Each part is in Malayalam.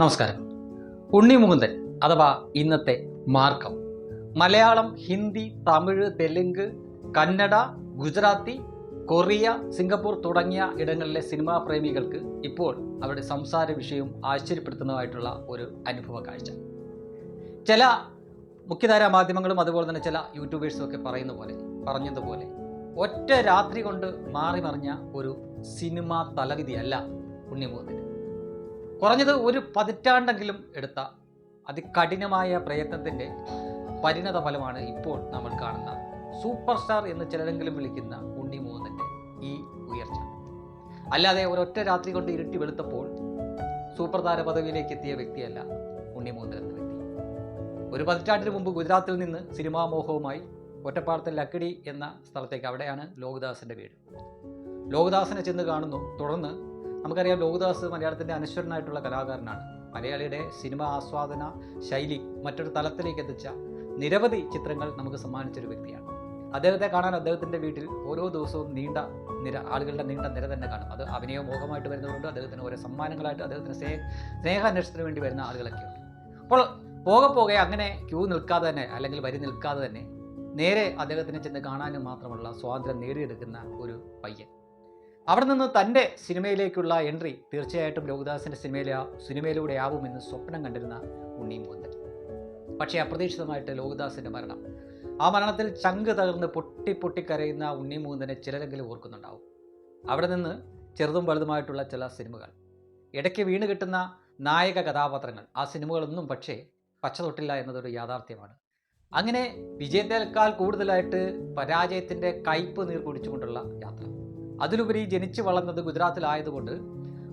നമസ്കാരം. ഉണ്ണി മുകുന്ദൻ അഥവാ ഇന്നത്തെ മാർക്കം. മലയാളം ഹിന്ദി തമിഴ് തെലുങ്ക് കന്നഡ ഗുജറാത്തി കൊറിയ സിംഗപ്പൂർ തുടങ്ങിയ ഇടങ്ങളിലെ സിനിമാ പ്രേമികൾക്ക് ഇപ്പോൾ അവരുടെ സംസാര വിഷയം ആശ്ചര്യപ്പെടുത്തുന്നതായിട്ടുള്ള ഒരു അനുഭവ കാഴ്ച. ചില മുഖ്യധാരാ മാധ്യമങ്ങളും അതുപോലെ തന്നെ ചില യൂട്യൂബേഴ്സും ഒക്കെ പറയുന്ന പോലെ പറഞ്ഞതുപോലെ ഒറ്റ രാത്രി കൊണ്ട് മാറി മറിഞ്ഞ ഒരു സിനിമാ തലവിധിയല്ല ഉണ്ണിമുകുന്ദൻ കുറഞ്ഞത് ഒരു പതിറ്റാണ്ടെങ്കിലും എടുത്ത അതികഠിനമായ പ്രയത്നത്തിന്റെ പരിണത ഫലമാണ് ഇപ്പോൾ നമ്മൾ കാണുന്ന സൂപ്പർ സ്റ്റാർ എന്ന് ചിലരെങ്കിലും വിളിക്കുന്ന ഉണ്ണി മോഹനന്റെ ഈ ഉയർച്ച. അല്ലാതെ ഒരൊറ്റ രാത്രി കൊണ്ട് ഇരുട്ടി വെളുത്തപ്പോൾ സൂപ്പർ താര പദവിയിലേക്ക് എത്തിയ വ്യക്തിയല്ല ഉണ്ണി എന്ന വ്യക്തി. ഒരു പതിറ്റാണ്ടിന് മുമ്പ് ഗുജറാത്തിൽ നിന്ന് സിനിമാ മോഹവുമായി ഒറ്റപ്പാടത്തെ ലക്കിടി എന്ന സ്ഥലത്തേക്ക് അവിടെയാണ് ലോകദാസിന്റെ വീട്. ലോകദാസിനെ ചെന്ന് കാണുന്നു. തുടർന്ന് നമുക്കറിയാം ലോകദാസ് മലയാളത്തിന്റെ അനശ്വരനായിട്ടുള്ള കലാകാരനാണ്. മലയാളിയുടെ സിനിമ ആസ്വാദന ശൈലി മറ്റൊരു തലത്തിലേക്ക് എത്തിച്ച നിരവധി ചിത്രങ്ങൾ നമുക്ക് സമ്മാനിച്ചൊരു വ്യക്തിയാണ്. അദ്ദേഹത്തെ കാണാൻ അദ്ദേഹത്തിന്റെ വീട്ടിൽ ഓരോ ദിവസവും നീണ്ട നിര ആളുകളുടെ നീണ്ട നിര തന്നെ കാണും. അത് അഭിനയ മോഹമായിട്ട് വരുന്നവരുണ്ട് അദ്ദേഹത്തിന് ഓരോ സമ്മാനങ്ങളായിട്ട് അദ്ദേഹത്തിന് സ്നേഹ സ്നേഹാന്വേഷണത്തിന് വേണ്ടി വരുന്ന ആളുകളൊക്കെയുണ്ട്. അപ്പോൾ പോകെ പോകെ അങ്ങനെ ക്യൂ നിൽക്കാതെ തന്നെ അല്ലെങ്കിൽ വരി നിൽക്കാതെ തന്നെ നേരെ അദ്ദേഹത്തിനെ ചെന്ന് കാണാനും മാത്രമുള്ള സ്വാതന്ത്ര്യം നേടിയെടുക്കുന്ന ഒരു പയ്യൻ. അവിടെ നിന്ന് തന്റെ സിനിമയിലേക്കുള്ള എൻട്രി തീർച്ചയായിട്ടും ലോകദാസിന്റെ സിനിമയിലെ സിനിമയിലൂടെ ആവുമെന്ന് സ്വപ്നം കണ്ടിരുന്ന ഉണ്ണി മുകുന്ദൻ പക്ഷേ അപ്രതീക്ഷിതമായിട്ട് ലോകദാസിന്റെ മരണം. ആ മരണത്തിൽ ചങ്ക് തകർന്ന് പൊട്ടി പൊട്ടിക്കരയുന്ന ഉണ്ണി മുകുന്ദനെ ചിലരെങ്കിലും ഓർക്കുന്നുണ്ടാവും. അവിടെ നിന്ന് ചെറുതും വലുതുമായിട്ടുള്ള ചില സിനിമകൾ. ഇടയ്ക്ക് വീണ് കിട്ടുന്ന നായക കഥാപാത്രങ്ങൾ. ആ സിനിമകളൊന്നും പക്ഷേ പച്ച തൊട്ടില്ല എന്നതൊരു യാഥാർത്ഥ്യമാണ്. അങ്ങനെ വിജയത്തേക്കാൾ കൂടുതലായിട്ട് പരാജയത്തിന്റെ കയ്പ് നീർ കുടിച്ചുകൊണ്ടുള്ള യാത്ര. അതിലുപരി ജനിച്ചു വളർന്നത് ഗുജറാത്തിലായതുകൊണ്ട്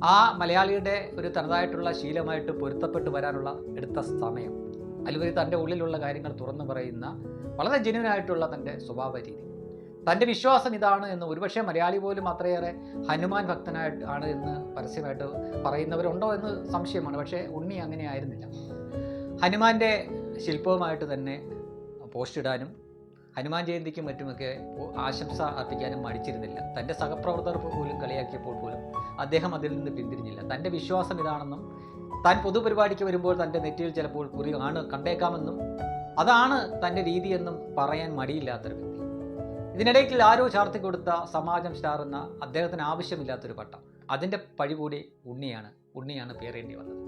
ആ മലയാളിയുടെ ഒരു തനതായിട്ടുള്ള ശീലമായിട്ട് പൊരുത്തപ്പെട്ടു വരാനുള്ള എടുത്ത സമയം. അതിലുപരി തന്റെ ഉള്ളിലുള്ള കാര്യങ്ങൾ തുറന്നു പറയുന്ന വളരെ ജനുവനായിട്ടുള്ള തന്റെ സ്വഭാവ രീതി. തന്റെ വിശ്വാസം ഇതാണ് എന്ന് ഒരുപക്ഷെ മലയാളി പോലും അത്രയേറെ ഹനുമാൻ ഭക്തനായിട്ട് ആണ് എന്ന് പരസ്യമായിട്ട് പറയുന്നവരുണ്ടോ എന്ന് സംശയമാണ്. പക്ഷേ ഉണ്ണി അങ്ങനെ ആയിരുന്നില്ല. ഹനുമാന്റെ ശില്പവുമായിട്ട് തന്നെ പോസ്റ്റ് ഇടാനും ഹനുമാൻ ജയന്തിക്കും മറ്റുമൊക്കെ ആശംസ അർപ്പിക്കാനും മടിച്ചിരുന്നില്ല. തന്റെ സഹപ്രവർത്തകർ പോലും കളിയാക്കിയപ്പോൾ പോലും അദ്ദേഹം അതിൽ നിന്ന് പിന്തിരിഞ്ഞില്ല. തന്റെ വിശ്വാസം ഇതാണെന്നും താൻ പൊതുപരിപാടിക്ക് വരുമ്പോൾ തന്റെ നെറ്റിയിൽ ചിലപ്പോൾ കുറി ആണ് കണ്ടേക്കാമെന്നും അതാണ് തന്റെ രീതിയെന്നും പറയാൻ മടിയില്ലാത്തൊരു വ്യക്തി. ഇതിനിടയ്ക്ക് ആരോ ചാർത്തി കൊടുത്ത സമാജം സ്റ്റാർ എന്ന അദ്ദേഹത്തിന് ആവശ്യമില്ലാത്തൊരു പട്ടം. അതിന്റെ പഴി കൂടി ഉണ്ണിയാണ് ഉണ്ണിയാണ് പേറേണ്ടി വന്നത്.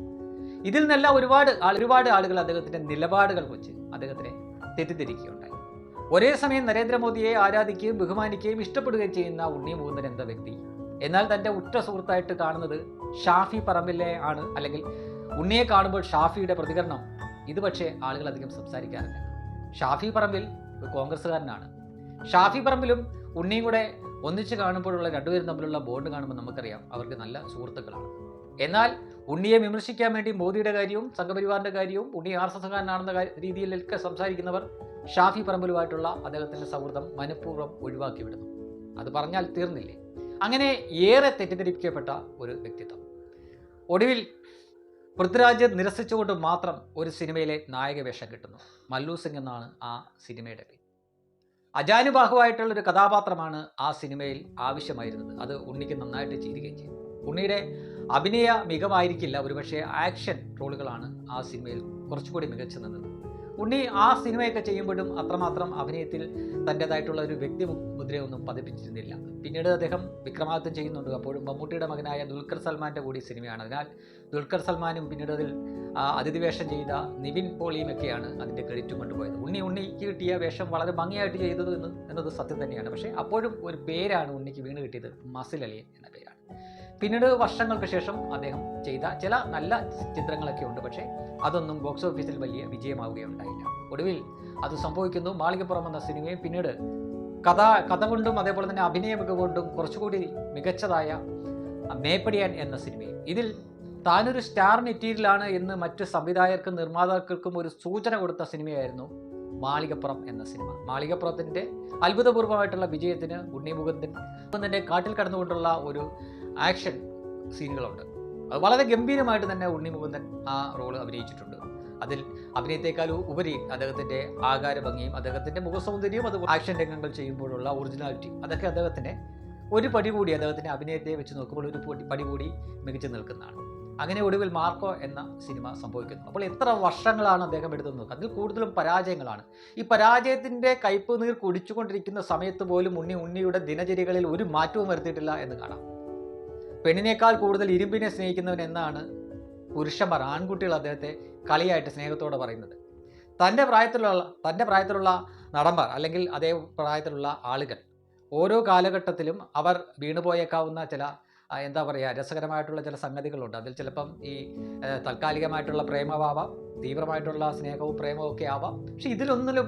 ഇതിൽ നിന്നെല്ലാം ഒരുപാട് ഒരുപാട് ആളുകൾ അദ്ദേഹത്തിന്റെ നിലപാടുകൾ വെച്ച് അദ്ദേഹത്തിനെ തെറ്റിദ്ധരിക്കുകയുണ്ടായി. ഒരേ സമയം നരേന്ദ്രമോദിയെ ആരാധിക്കുകയും ബഹുമാനിക്കുകയും ഇഷ്ടപ്പെടുകയും ചെയ്യുന്ന ഉണ്ണി മൂന്നൻ എന്ന വ്യക്തി? എന്നാൽ തന്റെ ഉറ്റ സുഹൃത്തായിട്ട് കാണുന്നത് ഷാഫി പറമ്പിലെ ആണ്. അല്ലെങ്കിൽ ഉണ്ണിയെ കാണുമ്പോൾ ഷാഫിയുടെ പ്രതികരണം. ഇത് പക്ഷേ ആളുകൾ അധികം സംസാരിക്കാറില്ല. ഷാഫി പറമ്പിൽ ഒരു കോൺഗ്രസ്സുകാരനാണ്. ഷാഫി പറമ്പിലും ഉണ്ണിയും കൂടെ ഒന്നിച്ച് കാണുമ്പോഴുള്ള രണ്ടുപേരും തമ്മിലുള്ള ബോണ്ട് കാണുമ്പോൾ നമുക്കറിയാം അവർക്ക് നല്ല സുഹൃത്തുക്കളാണ്. എന്നാൽ ഉണ്ണിയെ വിമർശിക്കാൻ വേണ്ടി മോദിയുടെ കാര്യവും സംഘപരിവാറിന്റെ കാര്യവും ഉണ്ണി ആർ എസ് എസ്സുകാരനാണെന്ന രീതിയിലൊക്കെ സംസാരിക്കുന്നവർ ഷാഫി പറമ്പലുമായിട്ടുള്ള അദ്ദേഹത്തിന്റെ സൗഹൃദം മനഃപൂർവം ഒഴിവാക്കി വിടുന്നു അത് പറഞ്ഞാൽ തീർന്നില്ലേ? അങ്ങനെ ഏറെ തെറ്റിദ്ധരിപ്പിക്കപ്പെട്ട ഒരു വ്യക്തിത്വം. ഒടുവിൽ പൃഥ്വിരാജ് നിരസിച്ചുകൊണ്ട് മാത്രം ഒരു സിനിമയിലെ നായക വേഷം കിട്ടുന്നു. മല്ലു സിംഗ് എന്നാണ് ആ സിനിമയുടെ പേര്. അജാനുബാഹുവായിട്ടുള്ള ഒരു കഥാപാത്രമാണ് ആ സിനിമയിൽ ആവശ്യമായിരുന്നത്. അത് ഉണ്ണിക്ക് നന്നായിട്ട് ചെയ്യുകയും ചെയ്തു. ഉണ്ണിയുടെ അഭിനയ മികവായിരിക്കില്ല. ഒരുപക്ഷെ ആക്ഷൻ റോളുകളാണ് ആ സിനിമയിൽ കുറച്ചുകൂടി മികച്ചു നിന്നത്. ഉണ്ണി ആ സിനിമയൊക്കെ ചെയ്യുമ്പോഴും അത്രമാത്രം അഭിനയത്തിൽ തന്റെതായിട്ടുള്ള ഒരു വ്യക്തി മുദ്രയൊന്നും പതിപ്പിച്ചിരുന്നില്ല. പിന്നീട് അദ്ദേഹം വിക്രമാദിത്യം ചെയ്യുന്നുണ്ട്. അപ്പോഴും മമ്മൂട്ടിയുടെ മകനായ ദുൽഖർ സൽമാന്റെ കൂടി സിനിമയാണ്. അതിനാൽ ദുൽഖർ സൽമാനും പിന്നീട് അതിൽ ആ, അതിഥി വേഷം ചെയ്ത നിവിൻ പോളിയും ഒക്കെയാണ് അതിന്റെ ക്രെഡിറ്റും കൊണ്ടുപോയത്. ഉണ്ണി ഉണ്ണിക്ക് കിട്ടിയ വേഷം വളരെ ഭംഗിയായിട്ട് ചെയ്തത് എന്ന് എന്നത് സത്യം തന്നെയാണ്. പക്ഷേ അപ്പോഴും ഒരു പേരാണ് ഉണ്ണിക്ക് വീണ് കിട്ടിയത് മസിലലി എന്ന പേരാണ് പിന്നീട് വർഷങ്ങൾക്ക് ശേഷം അദ്ദേഹം ചെയ്ത ചില നല്ല ചിത്രങ്ങളൊക്കെ ഉണ്ട്. പക്ഷേ അതൊന്നും ബോക്സ് ഓഫീസിൽ വലിയ വിജയമാവുകയുണ്ടായില്ല. ഒടുവിൽ അത് സംഭവിക്കുന്നു. മാളികപ്പുറം എന്ന സിനിമയും പിന്നീട് കഥ കഥ കൊണ്ടും അതേപോലെ തന്നെ അഭിനയ കൊണ്ടും കുറച്ചുകൂടി മികച്ചതായ മേപ്പടിയാൻ എന്ന സിനിമയും. ഇതിൽ താനൊരു സ്റ്റാർ മെറ്റീരിയലാണ് എന്ന് മറ്റ് സംവിധായകർക്കും നിർമ്മാതാക്കൾക്കും ഒരു സൂചന കൊടുത്ത സിനിമയായിരുന്നു മാളികപ്പുറം എന്ന സിനിമ. മാളികപ്പുറത്തിന്റെ അത്ഭുതപൂർവമായിട്ടുള്ള വിജയത്തിന് ഉണ്ണിമുഖത്തിന്റെ കാട്ടിൽ കടന്നുകൊണ്ടുള്ള ഒരു ആക്ഷൻ സീനുകളുണ്ട്. അത് വളരെ ഗംഭീരമായിട്ട് തന്നെ ഉണ്ണി മുകുന്ദൻ ആ റോൾ അഭിനയിച്ചിട്ടുണ്ട്. അതിൽ അഭിനയത്തെക്കാൾ ഉപരി അദ്ദേഹത്തിന്റെ ആകാര ഭംഗിയും അദ്ദേഹത്തിന്റെ മുഖസൗന്ദര്യവും അത് ആക്ഷൻ രംഗങ്ങൾ ചെയ്യുമ്പോഴുള്ള ഒറിജിനാലിറ്റി അതൊക്കെ അദ്ദേഹത്തിന്റെ ഒരു പടി കൂടി അദ്ദേഹത്തിന്റെ അഭിനയത്തെ വെച്ച് നോക്കുമ്പോൾ ഒരു പടി കൂടി മികച്ചു നിൽക്കുന്നതാണ്. അങ്ങനെ ഒടുവിൽ മാർക്കോ എന്ന സിനിമ സംഭവിക്കുന്നു. അപ്പോൾ എത്ര വർഷങ്ങളാണ് അദ്ദേഹം എടുത്തത് നോക്കുക അതിൽ കൂടുതലും പരാജയങ്ങളാണ്. ഈ പരാജയത്തിന്റെ കയ്പ് നീർ കുടിച്ചുകൊണ്ടിരിക്കുന്ന സമയത്ത് പോലും ഉണ്ണി ഉണ്ണിയുടെ ദിനചര്യകളിൽ ഒരു മാറ്റവും വരുത്തിയിട്ടില്ല എന്ന് കാണാം. പെണ്ണിനേക്കാൾ കൂടുതൽ ഇരുമ്പിനെ സ്നേഹിക്കുന്നവൻ എന്നാണ് പുരുഷന്മാർ ആൺകുട്ടികൾ അദ്ദേഹത്തെ കളിയായിട്ട് സ്നേഹത്തോടെ പറയുന്നത്. തന്റെ പ്രായത്തിലുള്ള തന്റെ പ്രായത്തിലുള്ള നടന്മാർ അല്ലെങ്കിൽ അതേ പ്രായത്തിലുള്ള ആളുകൾ ഓരോ കാലഘട്ടത്തിലും അവർ വീണുപോയേക്കാവുന്ന ചില എന്താ പറയുക രസകരമായിട്ടുള്ള ചില സംഗതികളുണ്ട്. അതിൽ ചിലപ്പം ഈ താൽക്കാലികമായിട്ടുള്ള പ്രേമമാവാം തീവ്രമായിട്ടുള്ള സ്നേഹവും പ്രേമവും ഒക്കെ ആവാം. പക്ഷെ ഇതിലൊന്നിലും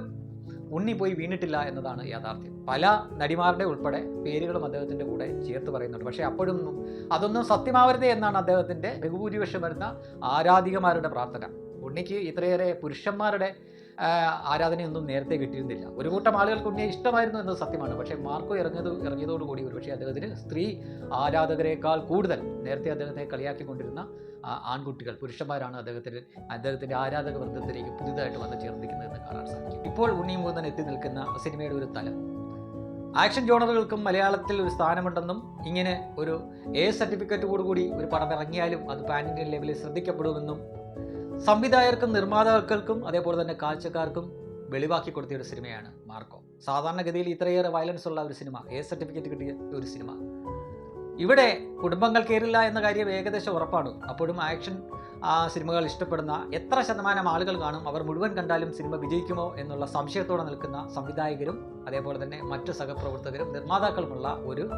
ഉണ്ണി പോയി വീണിട്ടില്ല എന്നതാണ് യാഥാർത്ഥ്യം. പല നടിമാരുടെ ഉൾപ്പെടെ പേരുകളും അദ്ദേഹത്തിന്റെ കൂടെ ചേർത്ത് പറയുന്നുണ്ട്. പക്ഷേ അപ്പോഴൊന്നും അതൊന്നും സത്യമാവരുത് എന്നാണ് അദ്ദേഹത്തിന്റെ ബഹുഭൂരിപക്ഷം വരുന്ന ആരാധികമാരുടെ പ്രാർത്ഥന. ഉണ്ണിക്ക് ഇത്രയേറെ പുരുഷന്മാരുടെ ആരാധനയൊന്നും നേരത്തെ കിട്ടിയിരുന്നില്ല. ഒരു കൂട്ടം ആളുകൾക്ക് ഉണ്ണിയെ ഇഷ്ടമായിരുന്നു എന്നത് സത്യമാണ്. പക്ഷേ മാർക്കോ ഇറങ്ങിയത് ഇറങ്ങിയതോടുകൂടി ഒരുപക്ഷെ അദ്ദേഹത്തിന് സ്ത്രീ ആരാധകരെക്കാൾ കൂടുതൽ നേരത്തെ അദ്ദേഹത്തെ കളിയാക്കിക്കൊണ്ടിരുന്ന ആൺകുട്ടികൾ പുരുഷന്മാരാണ് അദ്ദേഹത്തിന് അദ്ദേഹത്തിന്റെ ആരാധക വൃന്ദത്തിലേക്ക് പുതിയതായിട്ട് വന്ന് ചേർന്നിരിക്കുന്നതെന്ന് കാണാൻ സാധിക്കും. ഇപ്പോൾ ഉണ്ണി മൂന്നൻ എത്തി നിൽക്കുന്ന സിനിമയുടെ ഒരു തലം. ആക്ഷൻ ജോണറുകൾക്കും മലയാളത്തിൽ ഒരു സ്ഥാനമുണ്ടെന്നും ഇങ്ങനെ ഒരു എ സർട്ടിഫിക്കറ്റോടുകൂടി ഒരു പടം ഇറങ്ങിയാലും അത് പാൻ ഇന്ത്യൻ ലെവലിൽ ശ്രദ്ധിക്കപ്പെടുമെന്നും സംവിധായകർക്കും നിർമ്മാതാക്കൾക്കും അതേപോലെ തന്നെ കാഴ്ചക്കാർക്കും വെളിവാക്കി കൊടുത്ത ഒരു സിനിമയാണ് മാർക്കോ. സാധാരണഗതിയിൽ ഇത്രയേറെ വയലൻസ് ഉള്ള ഒരു സിനിമ എ സർട്ടിഫിക്കറ്റ് കിട്ടിയ ഒരു സിനിമ. ഇവിടെ കുടുംബങ്ങൾ കയറില്ല എന്ന കാര്യം ഏകദേശം ഉറപ്പാണ്. അപ്പോഴും ആക്ഷൻ സിനിമകൾ ഇഷ്ടപ്പെടുന്ന എത്ര ശതമാനം ആളുകൾ കാണും അവർ മുഴുവൻ കണ്ടാലും സിനിമ വിജയിക്കുമോ എന്നുള്ള സംശയത്തോടെ നിൽക്കുന്ന സംവിധായകരും അതേപോലെ തന്നെ മറ്റു സഹപ്രവർത്തകരും നിർമ്മാതാക്കളുമുള്ള ഒരു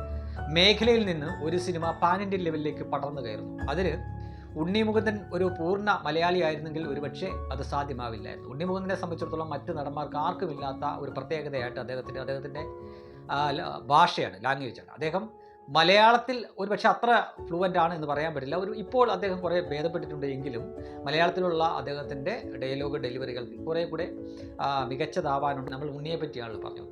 മേഖലയിൽ നിന്ന് ഒരു സിനിമ പാൻ ഇന്ത്യൻ ലെവലിലേക്ക് പടർന്നു കയറുന്നു. അതിന് ഉണ്ണി മുകുന്ദൻ ഒരു പൂർണ മലയാളി ആയിരുന്നെങ്കിൽ ഒരുപക്ഷെ അത് സാധ്യമാവില്ലായിരുന്നു. ഉണ്ണി മുകുന്ദനെ സംബന്ധിച്ചിടത്തോളം മറ്റ് നടന്മാർക്ക് ആർക്കുമില്ലാത്ത ഒരു പ്രത്യേകതയായിട്ട് അദ്ദേഹത്തിന്റെ അദ്ദേഹത്തിന്റെ ഭാഷയാണ് ലാംഗ്വേജാണ് അദ്ദേഹം മലയാളത്തിൽ ഒരുപക്ഷെ അത്ര ഫ്ലുവന്റ് ആണ് എന്ന് പറയാൻ പറ്റില്ല. ഒരു ഇപ്പോൾ അദ്ദേഹം കുറേ ഭേദപ്പെട്ടിട്ടുണ്ട് എങ്കിലും മലയാളത്തിലുള്ള അദ്ദേഹത്തിന്റെ ഡയലോഗ് ഡെലിവറികൾ കുറേ കൂടെ മികച്ചതാവാനുണ്ട്. നമ്മൾ ഉണ്ണിയെ പറ്റിയാണല്ലോ പറഞ്ഞത്.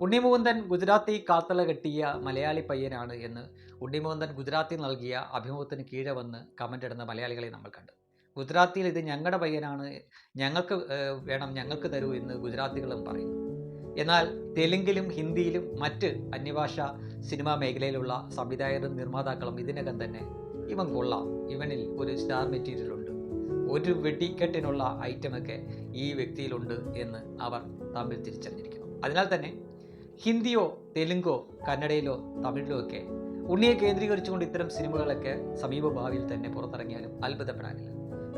ഉണ്ണി മുകുന്ദൻ ഗുജറാത്തി കാത്തല കെട്ടിയ മലയാളി പയ്യനാണ് എന്ന് ഉണ്ണിമുകുന്ദൻ ഗുജറാത്തി നൽകിയ അഭിമുഖത്തിന് കീഴെ വന്ന് കമന്റ് ഇടുന്ന മലയാളികളെ നമ്മൾ കണ്ടു. ഗുജറാത്തിയിൽ ഇത് ഞങ്ങളുടെ പയ്യനാണ് ഞങ്ങൾക്ക് വേണം ഞങ്ങൾക്ക് തരൂ എന്ന് ഗുജറാത്തികളും പറയുന്നു. എന്നാൽ തെലുങ്കിലും ഹിന്ദിയിലും മറ്റ് അന്യഭാഷ സിനിമാ മേഖലയിലുള്ള സംവിധായകരും നിർമ്മാതാക്കളും ഇതിനകം തന്നെ ഇവൻ കൊള്ളാം. ഇവനിൽ ഒരു സ്റ്റാർ മെറ്റീരിയൽ ഉണ്ട്. ഒരു വെടിക്കെട്ടിനുള്ള ഐറ്റമൊക്കെ ഈ വ്യക്തിയിലുണ്ട് എന്ന് അവർ തമ്മിൽ തിരിച്ചറിഞ്ഞിരിക്കുന്നു. അതിനാൽ തന്നെ ഹിന്ദിയോ തെലുങ്കോ കന്നഡയിലോ തമിഴിലോ ഒക്കെ ഉണ്ണിയെ കേന്ദ്രീകരിച്ചുകൊണ്ട് ഇത്തരം സിനിമകളൊക്കെ സമീപ ഭാവിയിൽ തന്നെ പുറത്തിറങ്ങിയാലും അത്ഭുതപ്പെടാനില്ല.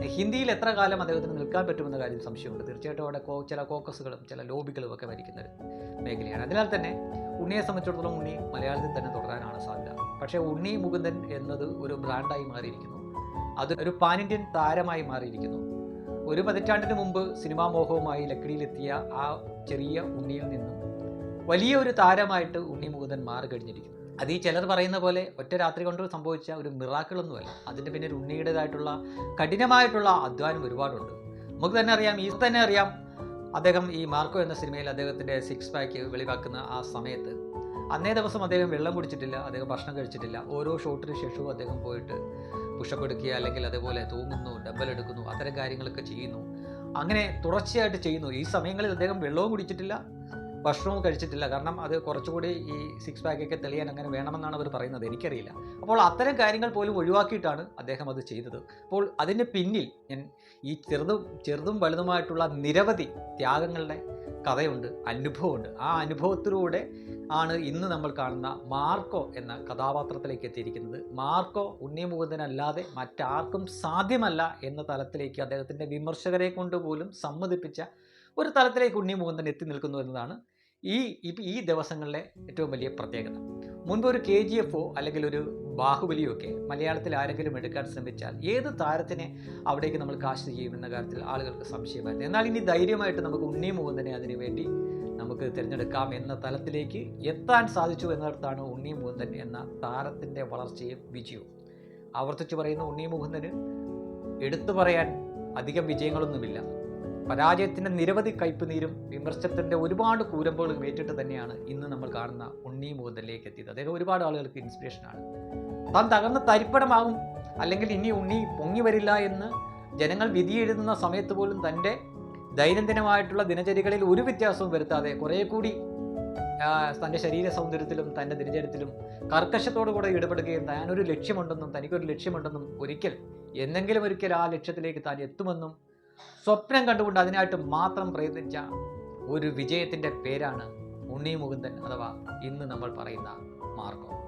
ഹിന്ദിയിൽ എത്ര കാലം അദ്ദേഹത്തിന് നിൽക്കാൻ പറ്റുമെന്ന കാര്യം സംശയമുണ്ട്. തീർച്ചയായിട്ടും അവിടെ ചില കോക്കസുകളും ചില ലോബികളും ഒക്കെ ഭരിക്കുന്ന ഒരു മേഖലയാണ്. അതിനാൽ തന്നെ ഉണ്ണിയെ സംബന്ധിച്ചിടത്തോളം ഉണ്ണി മലയാളത്തിൽ തന്നെ തുടരാനാണ് സാധ്യത. പക്ഷേ ഉണ്ണി മുകുന്ദൻ എന്നത് ഒരു ബ്രാൻഡായി മാറിയിരിക്കുന്നു. അത് ഒരു പാൻ ഇന്ത്യൻ താരമായി മാറിയിരിക്കുന്നു. ഒരു പതിറ്റാണ്ടിന് മുമ്പ് സിനിമാ മോഹവുമായി ലക്കിടിയിലെത്തിയ ആ ചെറിയ ഉണ്ണിയിൽ നിന്നും വലിയ ഒരു താരമായിട്ട് ഉണ്ണി മുകുന്ദൻ മാറി കഴിഞ്ഞിരിക്കുന്നു അത് ഈ ചിലർ പറയുന്ന പോലെ ഒറ്റ രാത്രി കൊണ്ട് സംഭവിച്ച ഒരു മിറാക്കിളൊന്നുമല്ല. അതിന്റെ പിന്നിൽ ഉണ്ണിയുടേതായിട്ടുള്ള കഠിനമായിട്ടുള്ള അധ്വാനം ഒരുപാടുണ്ട്. നമുക്ക് തന്നെ അറിയാം ഈ തന്നെ അറിയാം. അദ്ദേഹം ഈ മാർക്കോ എന്ന സിനിമയിൽ അദ്ദേഹത്തിന്റെ സിക്സ് പാക്ക് വെളിവാക്കുന്ന ആ സമയത്ത് അന്നേ ദിവസം അദ്ദേഹം വെള്ളം കുടിച്ചിട്ടില്ല അദ്ദേഹം ഭക്ഷണം കഴിച്ചിട്ടില്ല. ഓരോ ഷോട്ടിന് ശേഷവും അദ്ദേഹം പോയിട്ട് പുഷപ്പ് എടുക്കുക അല്ലെങ്കിൽ അതേപോലെ തൂങ്ങുന്നു ഡബൽ എടുക്കുന്നു അത്തരം കാര്യങ്ങളൊക്കെ ചെയ്യുന്നു. അങ്ങനെ തുടർച്ചയായിട്ട് ചെയ്യുന്നു. ഈ സമയങ്ങളിൽ അദ്ദേഹം വെള്ളവും കുടിച്ചിട്ടില്ല ഭക്ഷണവും കഴിച്ചിട്ടില്ല. കാരണം അത് കുറച്ചുകൂടി ഈ സിക്സ് പാക്കൊക്കെ തെളിയാൻ അങ്ങനെ വേണമെന്നാണ് അവർ പറയുന്നത്. എനിക്കറിയില്ല. അപ്പോൾ അത്തരം കാര്യങ്ങൾ പോലും ഒഴിവാക്കിയിട്ടാണ് അദ്ദേഹം അത് ചെയ്തത്. അപ്പോൾ അതിന് പിന്നിൽ ഞാൻ ഈ ചെറുതും ചെറുതും വലുതുമായിട്ടുള്ള നിരവധി ത്യാഗങ്ങളുടെ കഥയുണ്ട് അനുഭവമുണ്ട്. ആ അനുഭവത്തിലൂടെ ആണ് ഇന്ന് നമ്മൾ കാണുന്ന മാർക്കോ എന്ന കഥാപാത്രത്തിലേക്ക് എത്തിയിരിക്കുന്നത്. മാർക്കോ ഉണ്ണിമുകുന്ദനല്ലാതെ മറ്റാർക്കും സാധ്യമല്ല എന്ന തലത്തിലേക്ക് അദ്ദേഹത്തിന്റെ വിമർശകരെ കൊണ്ട് പോലും സമ്മതിപ്പിച്ച ഒരു തലത്തിലേക്ക് ഉണ്ണിമുകുന്ദൻ എത്തി നിൽക്കുന്നു എന്നതാണ് ഈ ഈ ദിവസങ്ങളിലെ ഏറ്റവും വലിയ പ്രത്യേകത. മുൻപ് ഒരു കെ ജി എഫോ അല്ലെങ്കിൽ ഒരു ബാഹുബലിയോ ഒക്കെ മലയാളത്തിൽ ആരെങ്കിലും എടുക്കാൻ ശ്രമിച്ചാൽ ഏത് താരത്തിനെ അവിടേക്ക് നമ്മൾ കാശ് ചെയ്യുമെന്ന കാര്യത്തിൽ ആളുകൾക്ക് സംശയമായിരുന്നു. എന്നാൽ ഇനി ധൈര്യമായിട്ട് നമുക്ക് ഉണ്ണി മുകുന്ദനെ അതിനുവേണ്ടി നമുക്ക് തിരഞ്ഞെടുക്കാം എന്ന തലത്തിലേക്ക് എത്താൻ സാധിച്ചു എന്നിടത്താണ് ഉണ്ണി മുകുന്ദൻ എന്ന താരത്തിന്റെ വളർച്ചയും വിജയവും. ആവർത്തിച്ചു പറയുന്ന ഉണ്ണി മുകുന്ദന് എടുത്തു പറയാൻ അധികം വിജയങ്ങളൊന്നുമില്ല. പരാജയത്തിന്റെ നിരവധി കയ്പുനീരും വിമർശത്തിന്റെ ഒരുപാട് കൂരമ്പുകളും ഏറ്റിട്ട് തന്നെയാണ് ഇന്ന് നമ്മൾ കാണുന്ന ഉണ്ണി മുകുന്ദനിലേക്ക് എത്തിയത്. അദ്ദേഹം ഒരുപാട് ആളുകൾക്ക് ഇൻസ്പിറേഷൻ ആണ്. താൻ തകർന്ന തരിപ്പടമാകും അല്ലെങ്കിൽ ഇനി ഉണ്ണി പൊങ്ങി വരില്ല എന്ന് ജനങ്ങൾ വിധിയെഴുതുന്ന സമയത്ത് പോലും തന്റെ ദൈനംദിനമായിട്ടുള്ള ദിനചര്യകളിൽ ഒരു വ്യത്യാസവും വരുത്താതെ കുറേ കൂടി തന്റെ ശരീര സൗന്ദര്യത്തിലും തന്റെ ദിനചര്യത്തിലും കർക്കശത്തോടു കൂടെ ഇടപെടുകയും താനൊരു ലക്ഷ്യമുണ്ടെന്നും തനിക്കൊരു ലക്ഷ്യമുണ്ടെന്നും ഒരിക്കൽ എന്നെങ്കിലും ഒരിക്കൽ ആ ലക്ഷ്യത്തിലേക്ക് താൻ എത്തുമെന്നും സ്വപ്നം കണ്ടുകൊണ്ട് അതിനായിട്ട് മാത്രം പ്രയത്നിച്ച ഒരു വിജയത്തിന്റെ പേരാണ് ഉണ്ണി മുകുന്ദൻ അഥവാ ഇന്ന് നമ്മൾ പറയുന്ന മാർഗം.